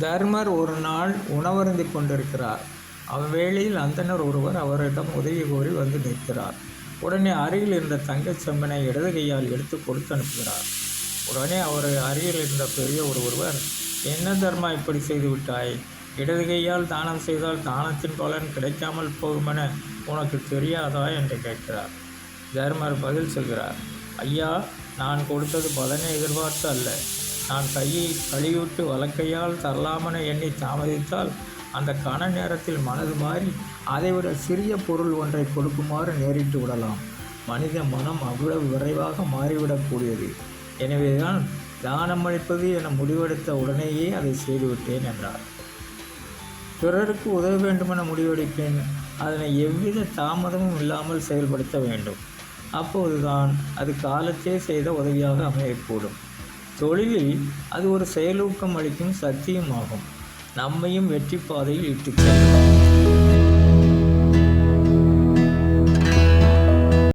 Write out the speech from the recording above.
தர்மர் ஒரு நாள் உணவருந்தி கொண்டிருக்கிறார். அவ்வேளையில் அந்தணர் ஒருவர் அவரிடம் உதவி கோரி வந்து நிற்கிறார். உடனே அருகில் இருந்த தங்கச் செம்மனை இடது கையால் எடுத்து கொடுத்து அனுப்புகிறார். உடனே அவர் அருகில் இருந்த பெரிய ஒரு ஒருவர் என்ன தர்மா இப்படி செய்து விட்டாய் இடது கையால் தானம் செய்தால் தானத்தின் பலன் கிடைக்காமல் போகுமென உனக்கு தெரியாதா? என்று கேட்கிறார். தர்மர் பதில் சொல்கிறார் ஐயா நான் கொடுத்தது பலனை எதிர்பார்த்து அல்ல. நான் கையை கழிவிட்டு வலக்கையால் தரலாமென எண்ணி தாமதித்தால் அந்த கண நேரத்தில் மனது மாறி அதைவிட சிறிய பொருள் ஒன்றை கொடுக்குமாறு நேரிட்டு விடலாம். மனித மனம் அவ்வளவு விரைவாக மாறிவிடக்கூடியது எனவேதான் தானம் அளிப்பது என முடிவெடுத்த உடனேயே அதை செய்துவிட்டேன் என்றார். பிறருக்கு உதவ வேண்டுமென முடிவெடுப்பேன். அதனை எவ்வித தாமதமும் இல்லாமல் செயல்படுத்த வேண்டும். அப்போதுதான் அது காலத்தே செய்த உதவியாக அமையக்கூடும். தொழிலில் அது ஒரு செயலூக்கம் அளிக்கும் சக்தியும் ஆகும் நம்மையும் வெற்றி பாதையில் இட்டுச் செல்லலாம்.